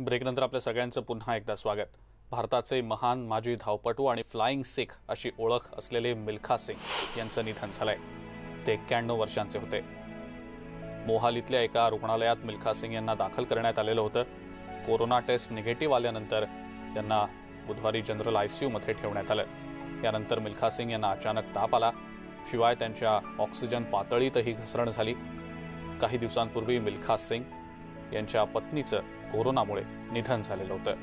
ब्रेकनंतर आपल्या सगळ्यांचं पुन्हा एकदा स्वागत. भारताचे महान माजी धावपटू आणि फ्लाइंग सिख अशी ओळख असलेले मिल्खा सिंग यांचं निधन झालंय. ते एक्क्याण्णव वर्षांचे होते. मोहालीतल्या एका रुग्णालयात मिल्खा सिंग यांना दाखल करण्यात आलेलं होतं. कोरोना टेस्ट निगेटिव्ह आल्यानंतर त्यांना बुधवारी जनरल आयसीयूमध्ये ठेवण्यात आलं. यानंतर मिल्खा सिंग यांना अचानक ताप आला. शिवाय त्यांच्या ऑक्सिजन पातळीतही घसरण झाली. काही दिवसांपूर्वी मिल्खा सिंग यांच्या पत्नीचं कोरोनामुळे निधन झालेलं होतं.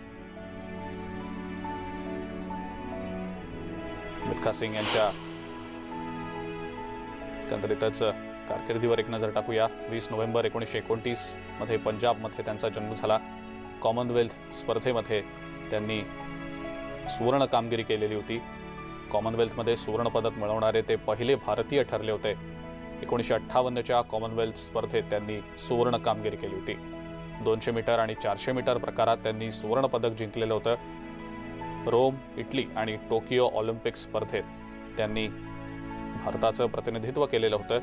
मिल्खा सिंग यांच्या एकंदरीतच कारकिर्दीवर एक नजर टाकूया. वीस नोव्हेंबर एकोणीसशे एकोणतीसमध्ये पंजाबमध्ये त्यांचा जन्म झाला. कॉमनवेल्थ स्पर्धेमध्ये त्यांनी सुवर्ण कामगिरी केलेली होती. कॉमनवेल्थमध्ये सुवर्णपदक मिळवणारे ते पहिले भारतीय ठरले होते. एकोणीसशे अठ्ठावन्नच्या कॉमनवेल्थ स्पर्धेत त्यांनी सुवर्ण कामगिरी केली होती. दोनशे मीटर आणि चारशे मीटर प्रकारात त्यांनी सुवर्णपदक जिंकलेलं होतं. रोम इटली आणि टोकियो ऑलिम्पिक स्पर्धेत त्यांनी भारताचं प्रतिनिधित्व केलेलं होतं.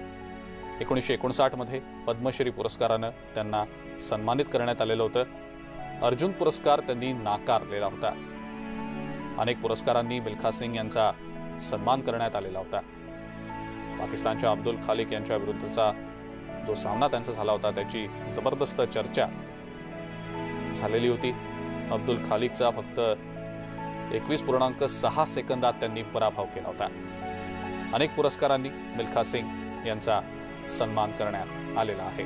एकोणीसशे एकोणसाठमध्ये पद्मश्री पुरस्कारानं त्यांना सन्मानित करण्यात आलेलं होतं. अर्जुन पुरस्कार त्यांनी नाकारलेला होता. अनेक पुरस्कारांनी मिल्खा सिंग यांचा सन्मान करण्यात आलेला होता. पाकिस्तानच्या अब्दुल खालिक यांच्या विरुद्धचा जो सामना त्यांचा झाला होता त्याची जबरदस्त चर्चा झालेली होती. अब्दुल खालिकचा फक्त एकवीस पूर्णांक सहा सेकंदात त्यांनी पराभव केला होता. अनेक पुरस्कारांनी मिल्खा सिंग यांचा सन्मान करण्यात आलेला आहे.